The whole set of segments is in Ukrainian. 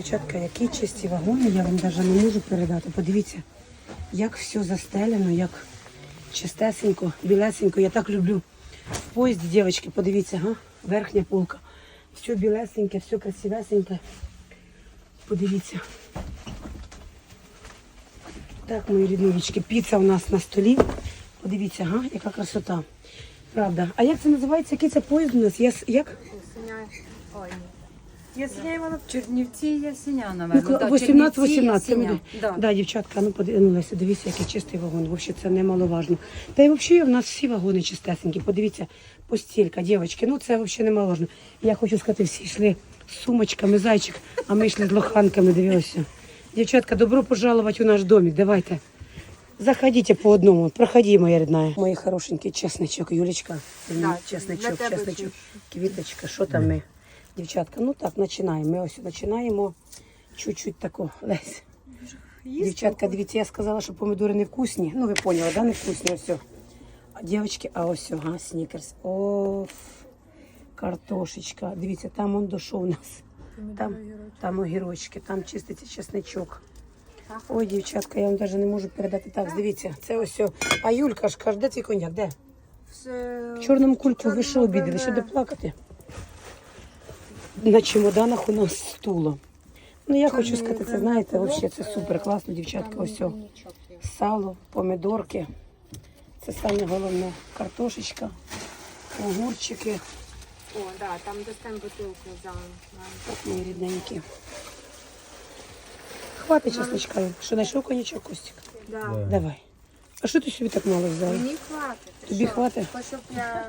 Дівчатка, які чисті вагони, я вам навіть не можу передати. Подивіться, як все застелено, як чистесенько, білесенько. Я так люблю. В поїзді, дівчатки, подивіться, га? верхня полка. Все білесеньке, все красивесеньке. Подивіться. Так, мої рідновічки, піца у нас на столі. Подивіться, га, яка красота. Правда. А як це називається? Який це поїзд у нас? Як? Ой, Ясеня Івана. Чернівці Ясеня, Ну, наверное. Да, 18 Чернівці, 18 Ясеня. Да. Дівчатка, ну подивилися, дивіться, який чистий вагон. Взагалі це немаловажно. Та й взагалі в нас всі вагони чистесенькі. Подивіться, постілька, дівчатки, ну це взагалі немаловажно. Я хочу сказати, всі йшли з сумочками, зайчик, а ми йшли з лоханками, дивилися. Дівчатка, добро пожаловать у наш домик. Давайте. Заходіть по одному, проходи, моя рідна. Мої хорошенький чесничок, Юлечка. Да, чесничок, чесничок. квіточка, що там ми? Дівчатка, ну так, починаємо. Ми ось починаємо чуть-чуть тако, Лесь. Дівчатка, дивіться, я сказала, що помідори не вкусні. Ну, ви поняли, да, не вкусні, ось. А дівчатки, а ось, ага, снікерс. О, картошечка. Дивіться, там он дошов у нас. Там, там огірочки, там чиститься чесничок. Ой, дівчатка, я вам навіть не можу передати. Так, дивіться, це ось. А Юлька ж каже, де твій коньяк? Де? В чорному кульку ви що обідали? Що де плакати? На чемоданах у нас стуло. Ну, я хочу сказати, це знаєте, взагалі це супер класно, дівчатка. Ось сало, помідорки. Це саме головне. Картошечка, огурчики. О, да, там достань бутилку за... Так, мої рідненькі. Хватить чесночка. Що знайшов конячок, Костік? Да. Давай. А що ти собі так мало взяла? Мені хватить. Тобі що? хватить? Хоч щоб я...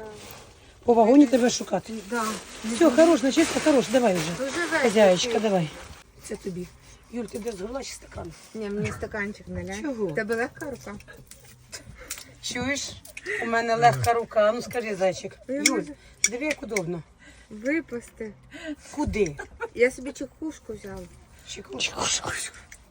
По вагоні тебе шукати. Да. Все, хорош, на чисто, хорош, давай вже. Хазяєчка, давай. Це тобі. Юль, ти де згорла чи стакан? Ні, мені стаканчик наляй. Чого? В Тебе легка рука? Чуєш? У мене легка рука. Ну скажи, зайчик. Юль, диви, як удобно. Випусти. Куди? Я собі чекушку взяла. Чекушку.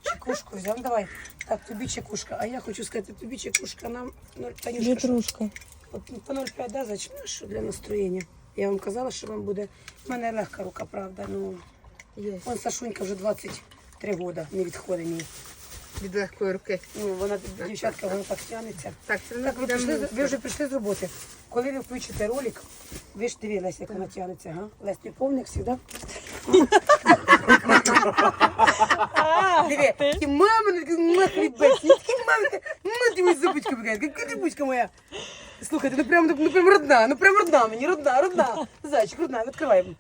Чекушку взяв. Ну, давай. Так, тобі чекушка. А я хочу сказати, тобі чекушка нам ну, Танюшка. що? От по 0,5, да, що для настроєння. Я вам казала, що вам буде. У мене легка рука, правда. Ну, Є. вон Сашунька вже 23 роки не відходить мені. Від легкої руки. Ну, вона, дівчатка, вона так тягнеться. Так, це Так, ви, прийшли, ви вже прийшли з роботи. Коли ви включите ролик, ви ж дивилися, як вона тягнеться, ти повник завжди? Диви, такі мами, такі махлі бесі, такі мами, ну ти мій забудька бігає, бучка моя. Слухайте, ну прям, ну прям родна, ну прям родна мені, родна, родна. Зайчик, родна, відкривай.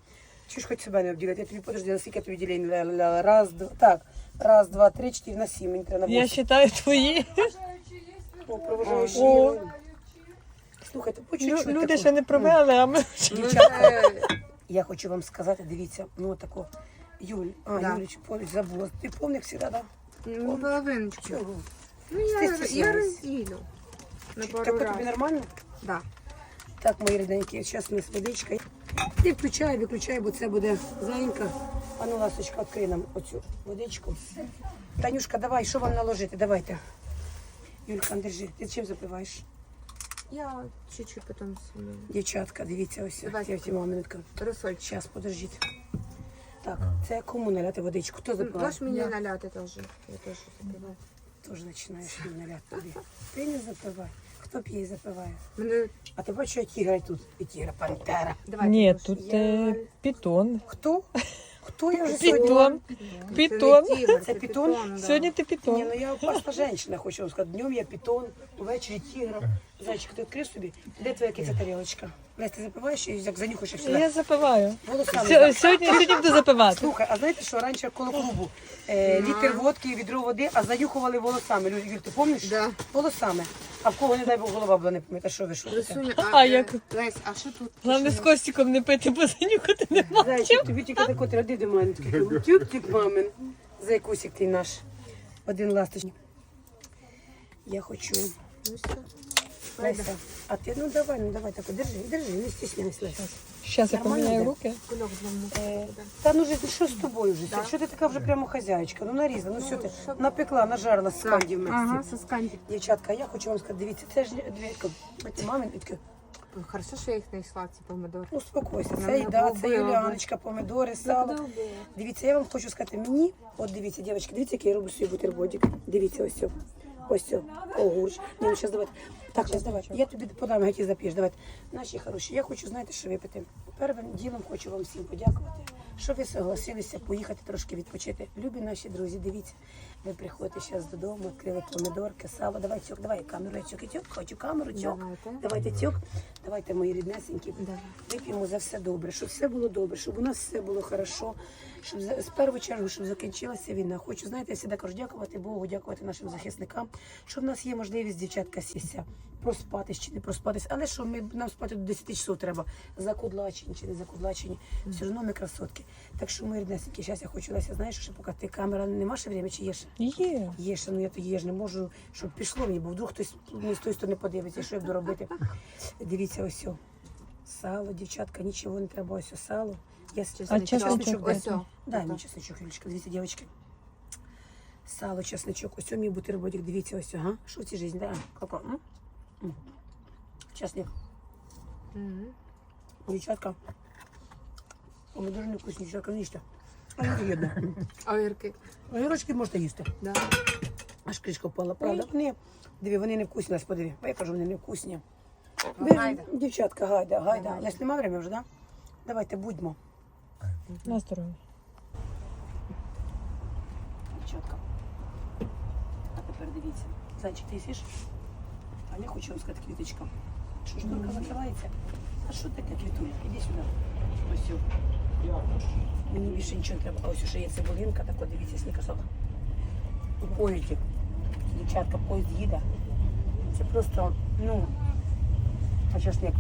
Ж хоч себе не обділити? Я тобі подожди, наскільки я тобі ділень. Раз, два, так, раз, два, три, чотири, на сім, мені треба на Я вважаю твої. О. О. Слухайте, по чуть-чуть. Люди ще не провели, а ми Ну, Дівчатка, я хочу вам сказати, дивіться, ну тако, Юль, а, Да. Юліч, поруч забула. Ти повник завжди, так? Ну, половиночку. Чого? Ну, я, я розділю. На пару Так, тобі нормально? Да. Так, мої рідненькі, зараз у нас водичка. Ти включай, виключай, бо це буде зайенька. А ну, ласочка, відкрий нам оцю водичку. Танюшка, давай, що вам наложити? Давайте. Юлька, держи. Ти чим запиваєш? Я чуть-чуть потом сумею. Дівчатка, дивіться ось. Давайте. Я в цьому минутка. Розсоль. Зараз, подождіть. Так, це кому наляти водичку? Хто запиває? Можешь мне наляты тоже? Я тоже запиваю. Тоже починаєш їм наляти тобі. Ти не запивай. Хто п'є і запиває? Мене... А ти бачиш, що тігра тут? І тігра пантера. Давай, Ні, Тимош. тут Я- е, пітон. Хто? Хто я вже сьогодні? Пітон. Це не тігр, Це питон? да. Сьогодні ти Ні, пітон. ну я опасна жінка, хочу вам сказати. Днем я питон, увечері тігра. Зайчик, ти відкрив собі? Де твоя киця тарілочка? Лесь, ти запиваєш і як занюхаєш і все. Я запиваю. Волосами. Сьо-. Сьогодні сьогодні буду запивати. Слухай, а знаєте, що раніше коло клубу е, літр водки, відро води, а занюхували волосами. Люд- Юль, ти пам'ятаєш? Да. Волосами. А в кого, не дай Бог, голова була не пам'ятає, що ви що? Красуня, А, е, як? Лесь, а що тут? Головне з Костіком не пити, бо занюхати нема. Зайчик, тобі тільки тако тради до мене. Тюк-тюк, мамин. Зайкусик ти наш. Один ласточник. Я хочу. Ну, все. Леся, а ти, ну давай, ну давай тако, держи, держи, не стісняйся, Леся. Зараз я Нормально поміняю йде? руки. Кульок. Е, Та ну ж що з тобою вже? Що ти така вже прямо хазяєчка? Ну нарізала, ну що ти напекла, нажарила скандів Ага, со скандик. Дівчатка, я хочу вам сказати, дивіться, це ж дві мамин, таке, Хорошо, що я їх знайшла, ці помидори. Успокойся, Нам це їда, це. Юліаночка, помідори, сало. Дивіться, я вам хочу сказати, мені, от дивіться, дівчатки, дивіться, який я роблю свій бутербродик. Дивіться, ось цю. Ось цю. Огурч. Ні, ну зараз давайте. Так, зараз давайте. Я тобі подам, які зап'єш. Давайте. Наші хороші, я хочу, знаєте, що випити. Первим ділом хочу вам всім подякувати, що ви согласилися поїхати трошки відпочити. Любі наші друзі, дивіться, ви приходите зараз додому, відкрили помидорки, сало. Давай цьок, давай камеру, я цьок тьок, хочу камеру, цьок. Давайте. Давайте цьок, давайте мої ріднесенькі. Вип'ємо за все добре, щоб все було добре, щоб у нас все було хорошо, щоб з першу чергу, щоб закінчилася війна. Хочу, знаєте, я завжди кажу, дякувати Богу, дякувати нашим захисникам, що в нас є можливість, дівчатка, сісся, проспатись чи не проспатись. Але що ми нам спати до 10 часов треба, закудлачені чи не закудлачені. Все одно ми красотки. Так що ми ріднесенькі, зараз я хочу Леся, знаєш, що поки ти камера нема ще время, чи є ще? Є. Є ще, ну я тоді я ж не можу, щоб пішло мені, бо вдруг хтось мені з тої сторони подивиться, що я буду робити. Дивіться, ось о. Сало, дівчатка, нічого не треба, ось о, сало. Я с- А дай. Ось о. Дай мені Юлічка, дивіться, дівчатки. Сало, чесничок, ось о мій бутербродик, дивіться, ось, ага. Що в цій житті, да? М? М. Чесник, Мгм. дівчатка. Не вкусні, дівчатка, не їжте. А. Огірки. Огірочки можете їсти. Да. Аж кришка впала, правда? Вони, диви, вони не вкусні, Лесь, подиви. Бо Я кажу, вони не вкусні. Ви, гайда. дівчатка, гайда, гайда. Давай. Лесь, нема время вже, да? Давайте, будьмо. На здоров'я. Дівчатка. А тепер дивіться. Зайчик, ти їсиш? А я хочу вам сказати квіточка. Що шторка закривається? А що таке квітуля? Іди сюди. Ось. сю. Мені більше нічого не треба. А ось ще є цибулинка, так от дивіться, сніка У поїзді. Дівчатка, поїзд їде. Це просто, ну, а чесник.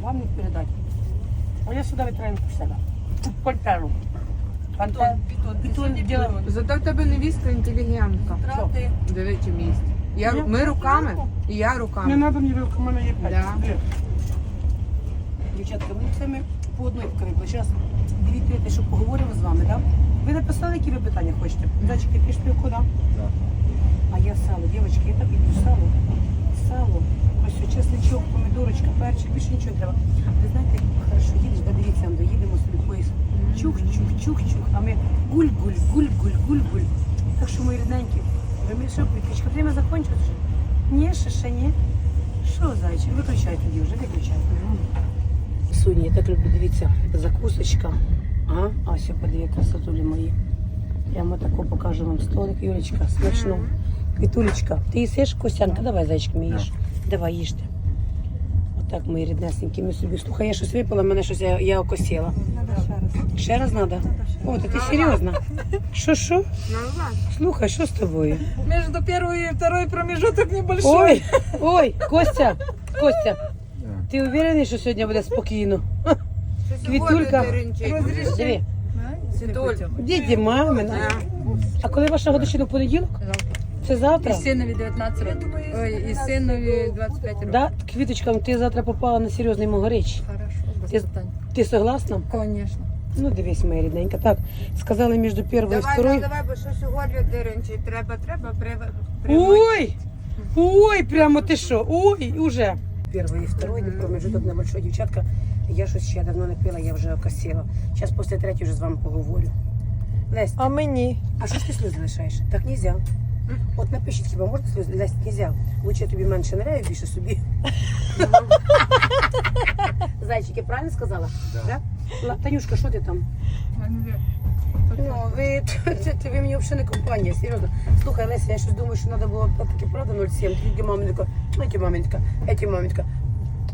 Вам не передати. А я сюди витираю в себе. Пальтеру. Пантон, бетон, бетон, Зато в тебе невістка інтелігентка. Дивіться місць. Я, Я- ми руками, і я руками. Не руками. треба мені вилка, в мене є п'ять. Да. Дівчатка, це ми по одній вкрикли. Зараз дивіться, що поговоримо з вами, так? Ви написали, які ви питання хочете? Зайчики, ти ж півку, да? А я сало, дівчатки, я так іду сало. Сало. Ось чесничок, помідорочка, перчик, більше нічого не треба. Ви знаєте, хорошо їдеш, да дивіться, там доїдемо собі поїзд. Чух, чух, чух, чух. А ми гуль-гуль, гуль-гуль, гуль-гуль. Так що мої рідненькі, ви мені що, квіточка, время закончилось вже? Ні, ще, ще ні. Що, зайчик, виключай тоді вже, виключай. Суні, я так люблю, дивіться, закусочка. А ось подиві красотулі мої. Прямо тако покажу вам столик, Юлечка, смачно. Квітулечка, ти їсиш Костянка? Давай, зайчик, мій їж. Давай, їжте. Отак, мої ріднесенькі, ми собі. Слухай, я щось випила, мене щось я, я окосіла. Ще раз треба? О, ти серйозно? Що, що? Слухай, що з тобою? Между первой и второй промежуток небольшой. Ой, ой, Костя, Костя, ти уверений, що сьогодні буде спокійно? Квітулька. Діді, мамина. А коли ваша годичина в понеділок? Це завтра? І синові 19 років. Ой, і синові 25 років. Да, квіточка, ну ти завтра попала на серйозний могорич. Хорошо, без Ти- питань. Ти согласна? Конечно. Ну, дивись, моя рідненька. Так, сказали між першою і Давай, давай, второю. давай, бо що сьогодні диринчі. Треба, треба, треба. Ой! Ой, прямо ти що? Ой, уже. Первый и второй, не промежуток небольшой, дівчатка. Я щось ще давно не пила, я вже окосила. Зараз після третьої вже з вами поговорю. Лесь, А мені? а що ж ти сльози лишаєш? Так нельзя. От напишіть, хіба можна сльози? Лесь, нельзя. Лучше я тобі менше нравів, більше собі. Зайчик, я правильно сказала? Да. Ла- Танюшка, що ти там? Ну, ви, це, ви мені взагалі не компанія, серйозно. Слухай, Леся, я щось думаю, що треба було таки правда 0,7, тільки маминка, знаєте, маминка, еті маминка.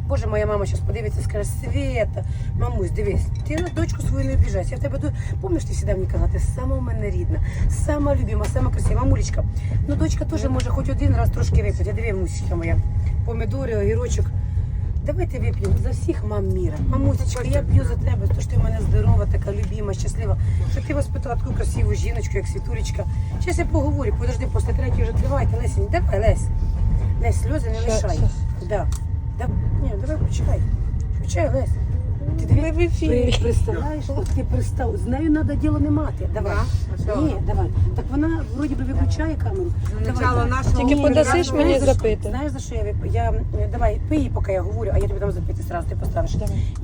Боже, моя мама зараз подивиться і скаже, Света, мамусь, дивись, ти на дочку свою не обіжайся. Я в тебе ду... Ти завжди мені казала, ти сама у мене рідна, сама любима, сама красива. Мамулечка, ну дочка теж може хоч один раз трошки випити. Диви, мусічка моя. Помидори, огірочок. Давайте вип'ємо за всіх мам міра. Мамусечка, я п'ю за тебе, то що ти в мене здорова, така любима, щаслива. Що ти воспитала таку красиву жіночку, як світулечка. Зараз я поговорю, подожди, після третьої вже тривайте, Лесінь, давай, Лесь. Лесь, сльози не лишай. Да. Да. Ні, давай почекай. Почекай, Лесь. Ти Ми в ефірі. Ти представляєш, от ти пристав. З нею треба діло не мати. Давай. Да? Що? Ні, давай. Так вона вроді би виключає камеру. Начало Давай. нашого Тільки Ні, подасиш мені за що- запити? Знаєш за що я вип... Я е, давай пий, поки я говорю, а я тобі дам запити сразу, ти поставиш.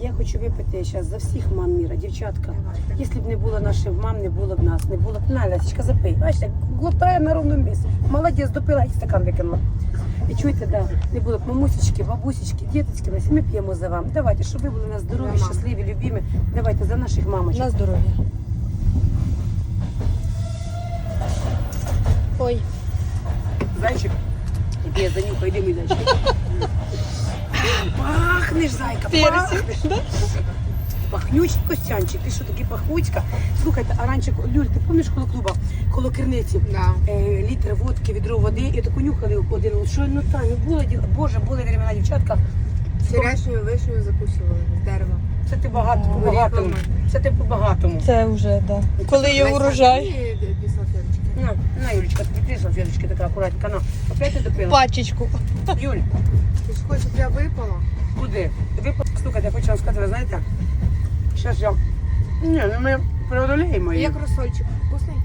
Я хочу випити зараз за всіх мам міра, дівчатка. Якщо б не було наших мам, не було б нас, не було б на Лясічка, запий. Бачите, глотає на ровному місці. Молодець, допила і стакан викинула. І чуєте, да, не було б мамусечки, бабусечки, діточки, Лесі, ми п'ємо за вам. Давайте, щоб ви були на здорові, За мам. щасливі, любімі. Давайте за наших мамочок. На здоров'я. Ой, Зайчик, іди, я занюхаю, іди, мій зайчик. Пахнеш, зайка, пахнеш. Пахнючий костянчик, ти що такий пахуцька? Слухайте, а раніше, Люль, ти пам'ятаєш коло клуба, коло керниці? Да. Е, літр водки, відро води, і таку нюхали один. От Що ну там, було діло. Боже, були времена, дівчатка. Черешню вишню закусували з дерева. Це ти багато по багатому. Це ти по багатому. це вже, да. Коли є урожай. На, на, Юлечка, три салфеточки така акуратненька. На, опять ти допила. Пачечку. Юль, Ти ж хочеш, щоб я випала? Куди? Ви послухайте, я хочу вам сказати, ви знаєте, зараз я. Ні, ну ми преодолеємо її. Як розсольчик. Вкусний?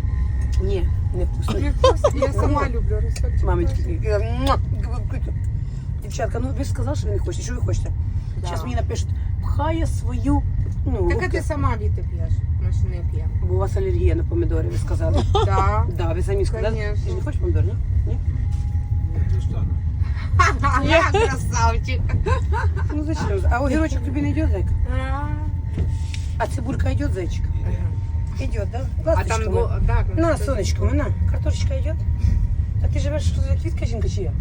Ні, не вкусно. Не вкусний. Я сама люблю розсольчик. Мамочки, я- муа! дівчатка, ну ви ж сказали, що ви не хочете. Що ви хочете? Да. Зараз мені напишуть, пхає свою. Ну, Так а руки. ти сама віти п'єш. Ми ж не п'ємо. Бо у вас алергія на помідори, ви сказали. Да. Да, ви самі сказали. Конечно. Ти ж не хочеш помідор, ні? Ні? Я красавчик. Ну зачем? А огірочок тобі не йде, зайка? А цибулька йде, зайчик? Идет, да? А Ласточка там моя. го- так. ну, На, що- сонечко, на. Картошечка йде? А ти живеш що за квітка жінка чи я?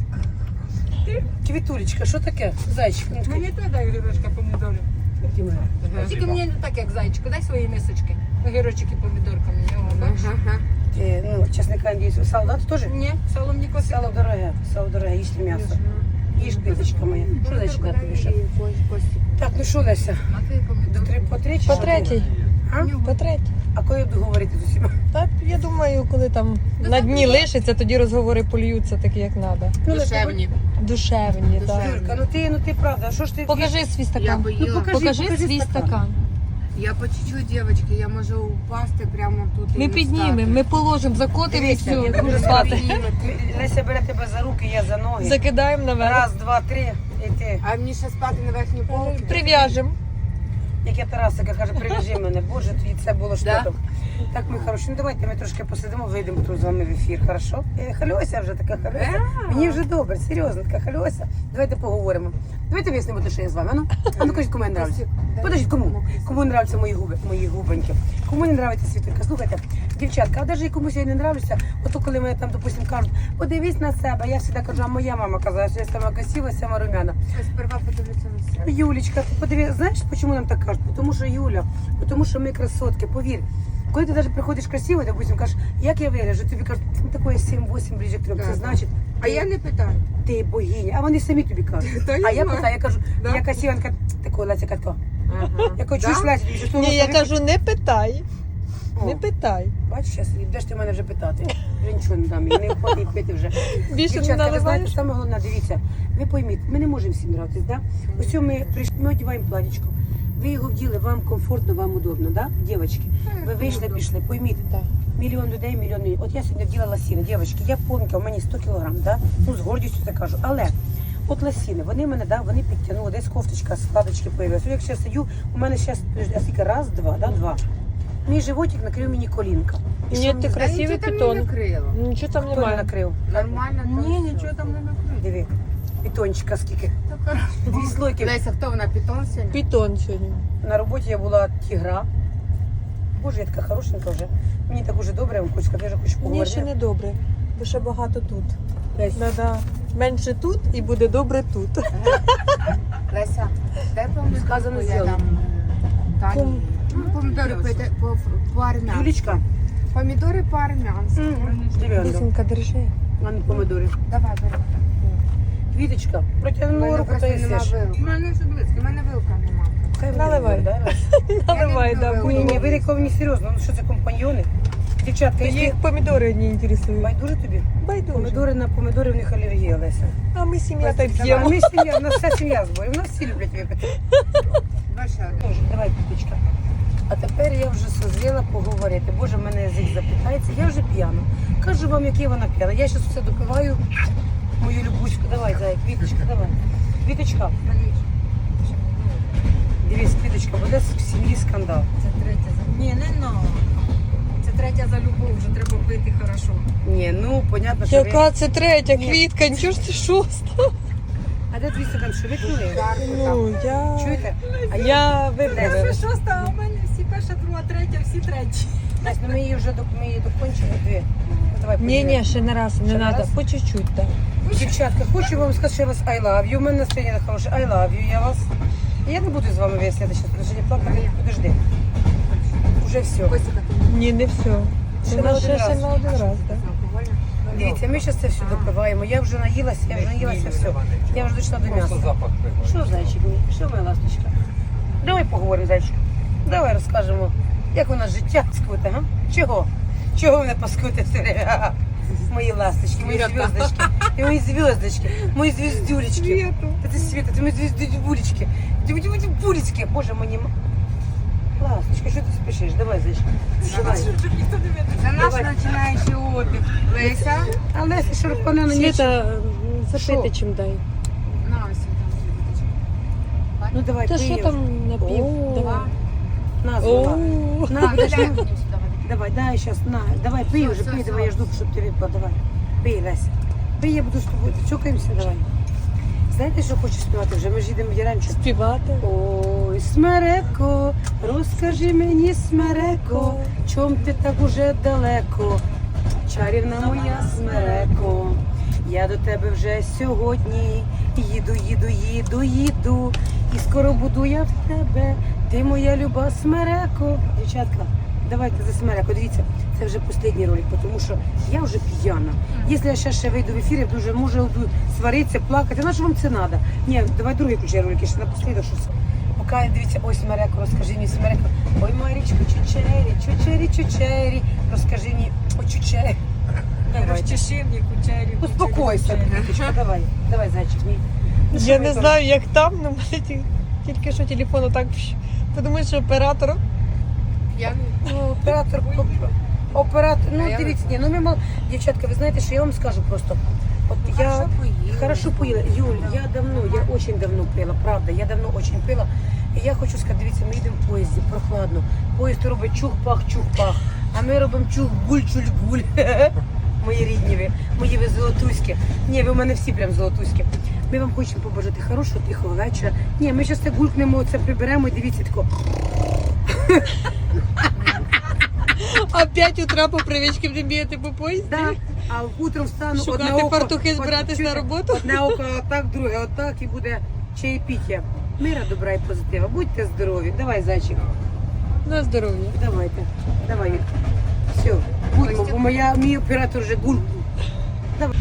Квітулечка, що таке? Зайчик, ну Мені такий. то дай огірочка помідори. Які ми? Тільки мені не так, як зайчику, дай свої мисочки. Огірочок і помідорка мені. О, бачиш? Ага. Е, ну, чесника індійського. Сало, да, ти теж? Ні, сало мені косить. Сало дороге, сало дороге, їжте м'ясо. Їж, квіточка моя. Що зайчик дати тобі ще? Так, ну що, Леся? А ти. Три по третій? По третій. А? По третій. А коли буду говорити з усіма? Так, я думаю, коли там на дні лишиться, тоді розговори полюються такі, як треба. Ну, Леся, Душевні. Душевні, так. Юрка, ну ти, ну ти правда, що ж ти? Покажи свій Я стакан. би Ну, їла. покажи. Покажи свій стакан. Я по чуть-чуть, девочки, я можу упасти прямо тут. Ми піднімемо, ми положимо, закотимо і Дивіться, все, я дуже дуже спати. Леся бере тебе за руки, я за ноги. Закидаємо наверх. Раз, два, три, і ти. А мені ще спати на верхній полці? Прив'яжемо. Як я Тарасика каже, привіжи мене. Боже, твій це було що Да? там. Так, ми хороші. Ну давайте ми трошки посидимо, вийдемо тут з вами в ефір, хорошо? Е, Хальося вже така хальося. Мені вже добре, серйозно, така хальося. Давайте поговоримо. Давайте вияснимо, що я з вами. Ну, а ну кажіть, кому я нравлюся. Подождіть, кому? Кому не нравляться мої губи, мої губоньки? Кому не нравиться світулька? Слухайте, дівчатка, а навіть комусь я не нравлюся, ото коли мене там, допустим, кажуть, подивись на себе. Я завжди кажу, а моя мама казала, що я сама красива, сама румяна. Я сперва подивлюся на себе. Юлечка, ти подиви, знаєш, чому нам так кажуть? Тому що Юля, тому що ми красотки, повір. Коли ти навіть приходиш красиво, допустим, кажеш, як я вигляджу, тобі кажуть, ну такої 7-8 ближче к трьом. Це значить, А я не питаю. ти богиня. А вони самі тобі кажуть. Та А я знаю. питаю, я кажу, Да? я красива, вона такого Леся Катко. Ага. Я кажу, Да? Леся, тобі що Ні, я кажу, не питай. О, Не питай. Бачиш, зараз, де ж ти мене вже питати? Вже нічого не дам, і не входить пити вже. Більше не Дівчатка, ви знаєте, наливаєш. саме головне, дивіться, ви пойміть, ми не можемо всім нравитись, да? Ось ми прийшли, ми одягаємо платічко. Ви його вділи, вам комфортно, вам удобно, да, дівчатки? Ви вийшли, пішли, пойміть, Так. мільйон людей, мільйон людей. От я сьогодні вділа ласіни, дівчатки, я помню, у мене 100 кілограм, да? ну з гордістю це кажу. Але от ласіни, вони мене, да, вони підтягнули, десь кофточка, складочки появилися. Якщо я сидю, у мене а скільки, раз, два, да, два. Мій животик накрив мені колінка. І Ні, що ти мені- красивий нічого там не питон. накрило. Нічого там Хто не немає. накрив? Нормально. Ні, нічого там не накрив. Диви, питончика скільки. Дві слойки. Леся, хто вона питон сьогодні? Питон сьогодні. На роботі я була тігра. Боже, я така хорошенька вже. Мені так уже добре, я вам хочу сказати, я вже хочу поговорити. ще не добре. Бо ще багато тут. Лесь, Да-да. Менше тут і буде добре тут. Леся, де помідорку Сказано, я Тані. Ну, Помідори пити по, армянськи. Юлічка, Помідори по армянськи. диви, Лісенька, держи. а не помидори. Давай, бери. Квіточка, протягнула руку, просто то і нема сиш. вилки. У мене все близько. У мене вилка нема. Хай Наливай. да? Наливай, да. Ні, ні, ви такого не серйозно. Ну що це компаньйони? Дівчатка, Їх якщо помідори одні інтересують. байдуже тобі? Байдуже. Помидори на помидори в них алергія, Леся. А ми сім'я та А п'ємо. ми сім'я, у нас вся сім'я зборі, у нас всі люблять випити. Ваша. Боже, давай, квіточка. А тепер я вже созріла поговорити. Боже, в мене язик запитається, я вже п'яна. Кажу вам, який вона п'яна. Я зараз все допиваю. Мою любучку. Давай, зай, квіточка, давай. Квіточка. Дивись, квіточка, буде в сім'ї скандал. Це третя за. Ні, не но. Це третя за любов, вже треба пити хорошо. Ні, ну, понятно, що ви... Яка це третя Ні. квітка, нічого ж ти шоста. А де твій стакан, що викинули? Ну, я... Чуєте? А я... Я Перша, шоста, а у мене всі перша, друга, третя, всі треті. Настя, ну ми її вже до- ми її докончили. Дві. Давай, Ні, ні, ще не раз, не Ще не треба, раз? по чуть-чуть, так. Дівчатка, хочу вам сказати, що я вас I love you. У мене настроєння на хороше. I love you, я вас. Я не буду з вами виясняти, що подожди, не плакати. Подожди. Уже все. Ні, не все. Ще на один ще, ще раз. на один раз, так. Дивіться, ми зараз це все допиваємо. Я вже наїлася, я вже наїлася, все. Я вже дійшла до м'яса. Що, зайчик мій? Що моя ласточка? Давай поговоримо, зайчик. Давай розкажемо, як у нас життя скуте, га? Чого? Чого мене паскуте все время? Мої ласточки, мої звездочки, і мої звездочки, мої звездюлечки. Та ти світа, ти мої звездюлечки. Булечки, боже мені. м- Ласточка, що ти спішиш? Давай, зайчик. Давай. За наш Давай. починаючий обіг. Леся. А Леся Шарпана на ніч. Світа, Що? запити чим дай. На ось там. Ну давай, Та що там напів? Давай. На, О, зула. На, Так, будеш, дай на. мені сюди води. Давай, дай сейчас, на, давай, пий Всё, уже, всё, пий, всё. давай, я жду, щоб ти випила, давай. Пий, Леся. Пий, я буду з тобою, чокаємося, давай. Знаєте, що хочу співати вже? Ми ж їдемо в Яремчик. співати. Ой, смереко, розкажи мені, смереко, чом ти так уже далеко? Чарівна моя смереко, я до тебе вже сьогодні їду, їду, їду, їду, і скоро буду я в тебе, ти моя люба смереко. Дівчатка, давайте за смереко. Дивіться, це вже останній ролик, тому що я вже п'яна. Якщо я ще ще вийду в ефір, я дуже можу сваритися, плакати. На що вам це треба? Ні, давай другий включай ролик, ще напослідок щось. Поки дивіться, ой, смереко, розкажи мені смереко. Ой, Марічко, чучері, чучері, чучері. Розкажи мені, ой, чучері. Розчеши мені кучері. Успокойся, давай, давай, зайчик мій. Ну, що Я ви не там? знаю, як там, але мене ті- тільки що телефон отак. пш. Подумаєш, що оператор. Я Ну, оператор, оператор, ну я- дивіться, ні, ну ми мал... Дівчатка, ви знаєте, що я вам скажу просто. От я Хорошо поїла. хорошо поїла. Юль, я давно, я очень давно пила, правда, я давно очень пила. І я хочу сказати, дивіться, ми йдемо в поїзді, прохладно. Поїзд робить чух-пах, чух-пах, а ми робимо чух-буль-чуль-гуль. Мої рідні ви, мої ви золотуські. Ні, ви в мене всі прям золотуські. Ми вам хочемо побажати хорошого, тихого вечора. Ні, ми зараз це гулькнемо, це приберемо і дивіться тако. А 5 утра по привичці буде бігати по поїзді. Да. А утром встану Шукати одне око, фартухи, збиратись на роботу? Одне око отак, друге отак і буде чаєпіття. Мира, добра і позитива. Будьте здорові. Давай, зайчик. На здоров'я. Давайте. Давай. Все, будьмо, бо моя, мій оператор вже гуль. Давай.